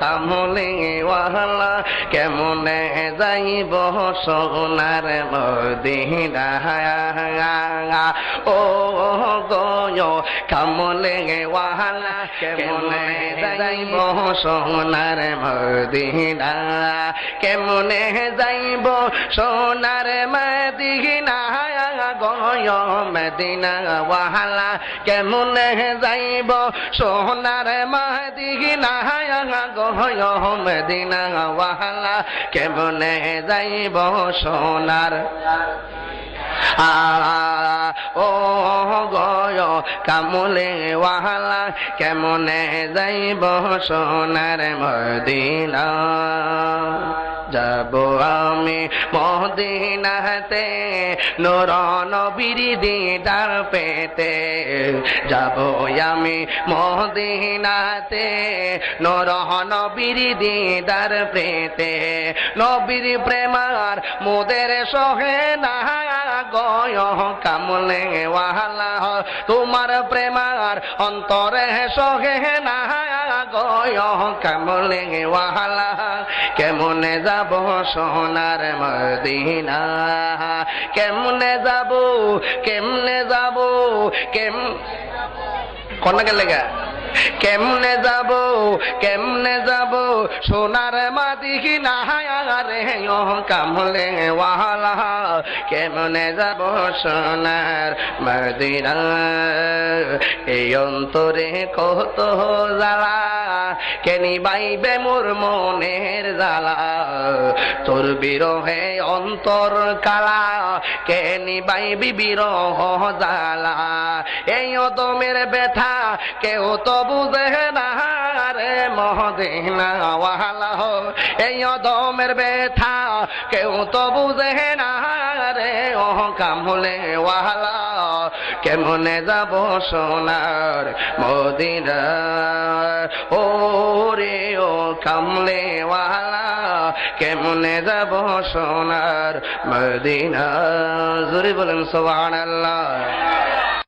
কামলে ওয়ালা, কেমনে যাইব সোনার মদিনা ও গয় কামলে ওয়ালা, কেমনে যাইব সোনার মদিনা কেমনে যাইব সোনার মদিনা গয় মদিনা ওয়ালা, কেমনে যাইব? সোনার মদিনা গয় মদিনা ওয়ালা, কেমনে যাইব সোনার? ও গয় কামলে ওয়ালা, কেমনে যাইব সোনার মদিনা? যাব আমি মদিনাতে নোর নবীর দিদার পেতে যাব আমি মদিনাতে নোর নবীর দিদার পেতে। নবীর প্রেমার মোদের সহে না গয় কামলে ওয়ালা। তোমার প্রেমার অন্তরে সহে না গয় কামলে ওয়ালা। কেমনে যাব সোনার মদিনা? কেমনে যাব কেমনে যাব, কেম, কন্যাকে লেগা কেমনে যাব কেমনে যাব সোনার রে ও কামলে ওয়ালা, কেমনে যাব সোনার মদিনা? এই অন্তরে কত জ্বালা কেনি বাইবে মোর মনের জ্বালা? তোর বিরহে অন্তর কালা। কেনি বাইবি বিরহ জ্বালা? এই অদমের ব্যথা কেউ তো বুঝে না। মহদিনা ওয়ালা এই কেউ তো বুঝে না রে ও কামলে ওয়ালা, কেমনে যাব সোনার মদিনা? ও রে ও কামলে কেমনে যাব সোনার মদিনা? জুড়ে বলেন সোহান আল্লাহ